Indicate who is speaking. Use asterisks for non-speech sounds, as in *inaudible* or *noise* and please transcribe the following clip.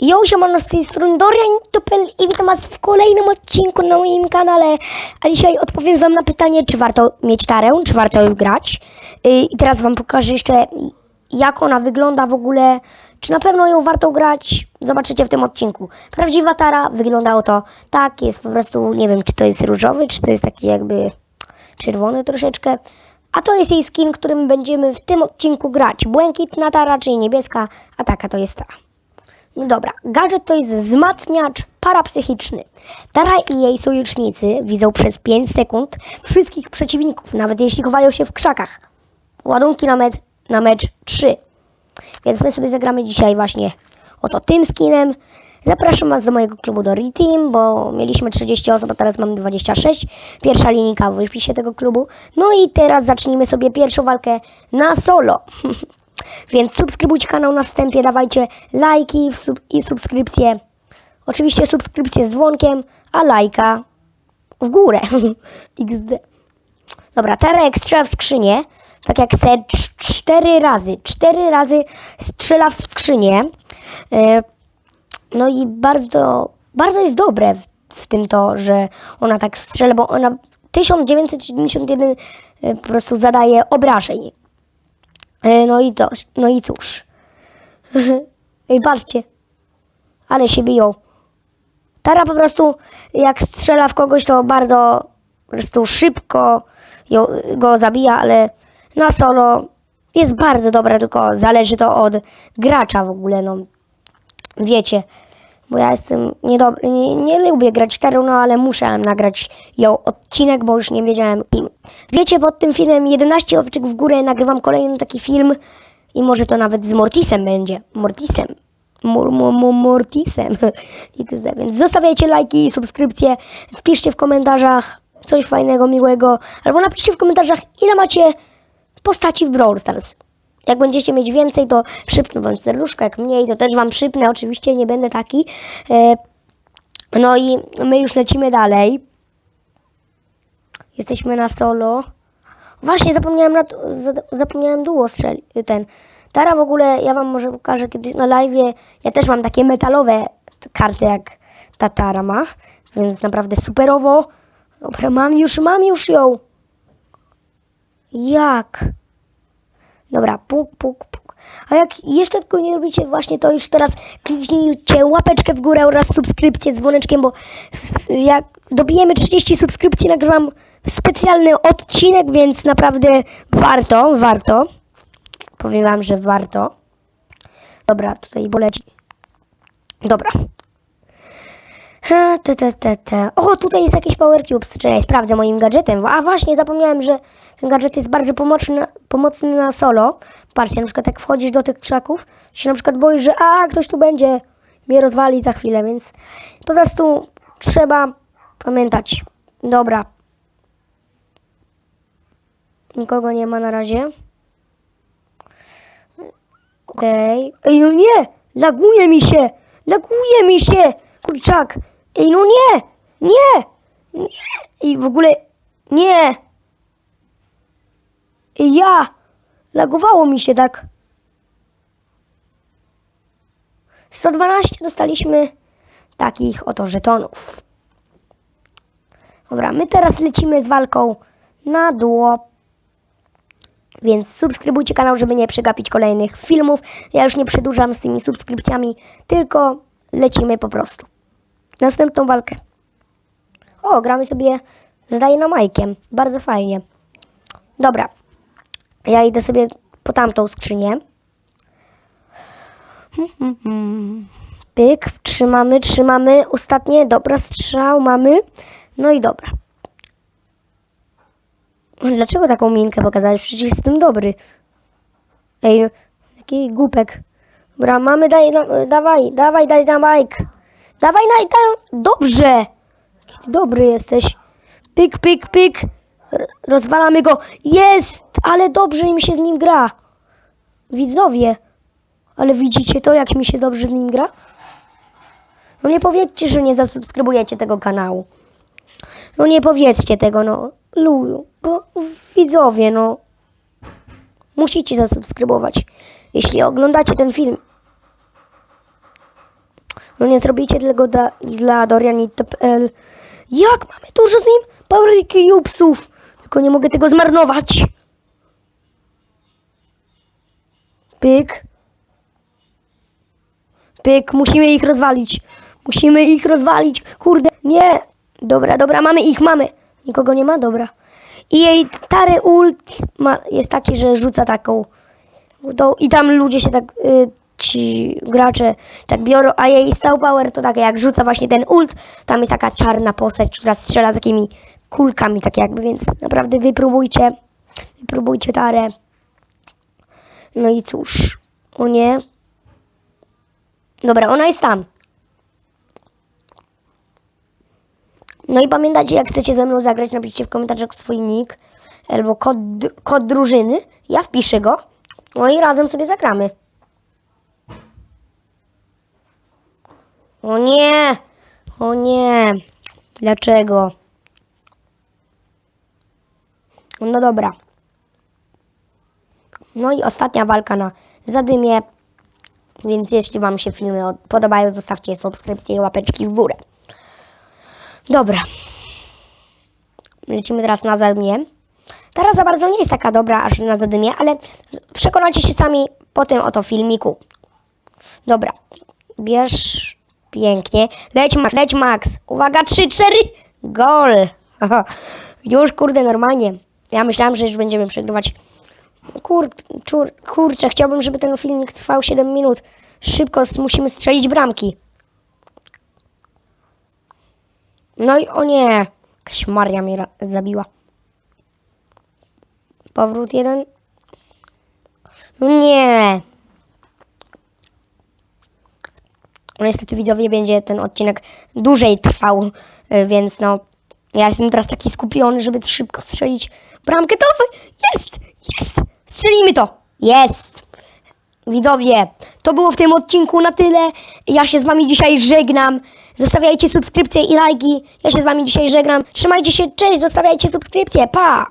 Speaker 1: Yo, siemano, z tej strony Dorian.pl i witam was w kolejnym odcinku na moim kanale. A dzisiaj odpowiem wam na pytanie, czy warto mieć tarę, czy warto ją grać. Yy, I teraz wam pokażę jeszcze, jak ona wygląda w ogóle, czy na pewno ją warto grać. Zobaczycie w tym odcinku. Prawdziwa tara wygląda oto tak, jest po prostu, nie wiem, czy to jest różowy, czy to jest taki jakby czerwony troszeczkę. A to jest jej skin, którym będziemy w tym odcinku grać. Błękitna tara, czyli niebieska, a taka to jest ta. No dobra, gadżet to jest wzmacniacz parapsychiczny. Tara i jej sojusznicy widzą przez 5 sekund wszystkich przeciwników, nawet jeśli chowają się w krzakach. Ładunki na, mecz, na mecz 3. Więc my sobie zagramy dzisiaj właśnie oto tym skinem. Zapraszam Was do mojego klubu do Reteam, bo mieliśmy 30 osób, a teraz mamy 26. Pierwsza linijka w wypisie tego klubu. No i teraz zacznijmy sobie pierwszą walkę na solo. *laughs* Więc subskrybujcie kanał na wstępie, dawajcie lajki i subskrypcje. Oczywiście subskrypcje z dzwonkiem, a lajka w górę. *laughs* XD. Dobra, Tarek strzela w skrzynię, tak jak se cz- cztery razy. Cztery razy strzela w skrzynię. E, No i bardzo, bardzo jest dobre w, w tym to, że ona tak strzela, bo ona 1971 e, po prostu zadaje obrażeń. E, No i to, no i cóż. *laughs* Ej, patrzcie. Ale się biją. Tara po prostu, jak strzela w kogoś, to bardzo po prostu szybko ją, go zabija, ale na solo jest bardzo dobra, tylko zależy to od gracza w ogóle, no. Wiecie, bo ja jestem niedobry, nie, nie lubię grać tarą, no ale muszę nagrać ją odcinek, bo już nie wiedziałem kim. Wiecie, pod tym filmem 11 owczych w górę nagrywam kolejny taki film i może to nawet z Mortisem będzie. Mortisem. Mor, mor, mor, Mortisem. *laughs* Więc zostawiajcie lajki subskrypcje. Wpiszcie w komentarzach coś fajnego, miłego. Albo napiszcie w komentarzach, ile macie postaci w Brawl Stars. Jak będziecie mieć więcej, to przypnę wam serduszko, jak mniej, to też wam przypnę. Oczywiście nie będę taki. E, no i my już lecimy dalej. Jesteśmy na solo. Właśnie zapomniałem, na, za- zapomniałem duo strzelić. Ten. Tara w ogóle, ja wam może pokażę kiedyś na live. Ja też mam takie metalowe karty, jak ta Tara ma. Więc naprawdę superowo. Dobra, mam już, mam już ją. Jak? Dobra, puk, puk, puk. A jak jeszcze tylko nie robicie właśnie to już teraz kliknijcie łapeczkę w górę oraz subskrypcję z dzwoneczkiem, bo jak dobijemy 30 subskrypcji, nagrywam specjalny odcinek, więc naprawdę warto, warto. Powiem wam, że warto. Dobra, tutaj boleci. Dobra. Te, te, te, te. O, tutaj jest jakiś Power Cube. Czekaj, sprawdzę moim gadżetem. A właśnie, zapomniałem, że ten gadżet jest bardzo pomocny, pomocny na solo. Patrzcie, na przykład jak wchodzisz do tych krzaków, się na przykład boisz, że a, ktoś tu będzie mnie rozwali za chwilę, więc po prostu trzeba pamiętać. Dobra. Nikogo nie ma na razie. Okej. Ej, no nie! Laguje mi się! Laguje mi się! Kurczak! Ej, no nie! Nie! Nie! I w ogóle... Nie! Ej, ja! Lagowało mi się tak. 112 dostaliśmy takich oto żetonów. Dobra, my teraz lecimy z walką na duo. Więc subskrybujcie kanał, żeby nie przegapić kolejnych filmów. Ja już nie przedłużam z tymi subskrypcjami, tylko lecimy po prostu. Następną walkę. O, gramy sobie, zdaje na Majkiem. Bardzo fajnie. Dobra. Ja idę sobie po tamtą skrzynię. Pyk, trzymamy, trzymamy. Ostatnie, dobra, strzał mamy. No i dobra. Dlaczego taką minkę pokazałeś? Przecież jestem dobry. Ej, jaki głupek. Dobra, mamy, daj, dawaj, dawaj, daj Mike. Dawaj, daj. Dobrze. Jaki dobry jesteś. Pyk, pyk, pyk. Rozwalamy go. Jest, ale dobrze mi się z nim gra. Widzowie. Ale widzicie to, jak mi się dobrze z nim gra? No nie powiedzcie, że nie zasubskrybujecie tego kanału. No nie powiedzcie tego, no. Lulu, bo widzowie, no. Musicie zasubskrybować, jeśli oglądacie ten film. No nie zrobicie tego dla, dla Dorianito.pl. Jak mamy dużo z nim papryki i upsów. Tylko nie mogę tego zmarnować. Pyk. Pyk, musimy ich rozwalić. Musimy ich rozwalić. Kurde, nie. Dobra, dobra, mamy ich, mamy. Nikogo nie ma? Dobra. I jej stary ult ma, jest taki, że rzuca taką. I tam ludzie się tak, y, ci gracze tak biorą, a jej stał power to tak jak rzuca właśnie ten ult, tam jest taka czarna postać, która strzela z takimi kulkami, tak jakby, więc naprawdę wypróbujcie, wypróbujcie tarę. No i cóż, o nie. Dobra, ona jest tam. No i pamiętajcie, jak chcecie ze mną zagrać, napiszcie w komentarzach swój nick albo kod, kod drużyny. Ja wpiszę go. No i razem sobie zagramy. O nie! O nie! Dlaczego? No dobra. No i ostatnia walka na zadymie. Więc jeśli Wam się filmy od- podobają, zostawcie subskrypcję i łapeczki w górę. Dobra. Lecimy teraz na zadymie. Teraz za bardzo nie jest taka dobra aż na zadymie, ale przekonacie się sami po tym oto filmiku. Dobra. Bierz. Pięknie. Leć Max, leć Max. Uwaga, 3, 4. Gol. Już kurde, normalnie. Ja myślałam, że już będziemy przegrywać. Kur, czur, kurczę, chciałbym, żeby ten filmik trwał 7 minut. Szybko musimy strzelić bramki. No i o nie. Jakaś Maria mnie zabiła. Powrót jeden. No nie. Niestety widzowie będzie ten odcinek dłużej trwał, y, więc no ja jestem teraz taki skupiony, żeby szybko strzelić bramkę. To jest! Jest! Strzelimy to! Jest! Widzowie, to było w tym odcinku na tyle. Ja się z wami dzisiaj żegnam. Zostawiajcie subskrypcje i lajki. Ja się z wami dzisiaj żegnam. Trzymajcie się, cześć, zostawiajcie subskrypcje. Pa!